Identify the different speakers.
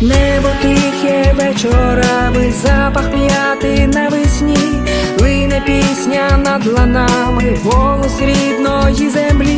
Speaker 1: Небо тихе вечорами, запах м'яти навесні, лине пісня над ланами, голос рідної землі.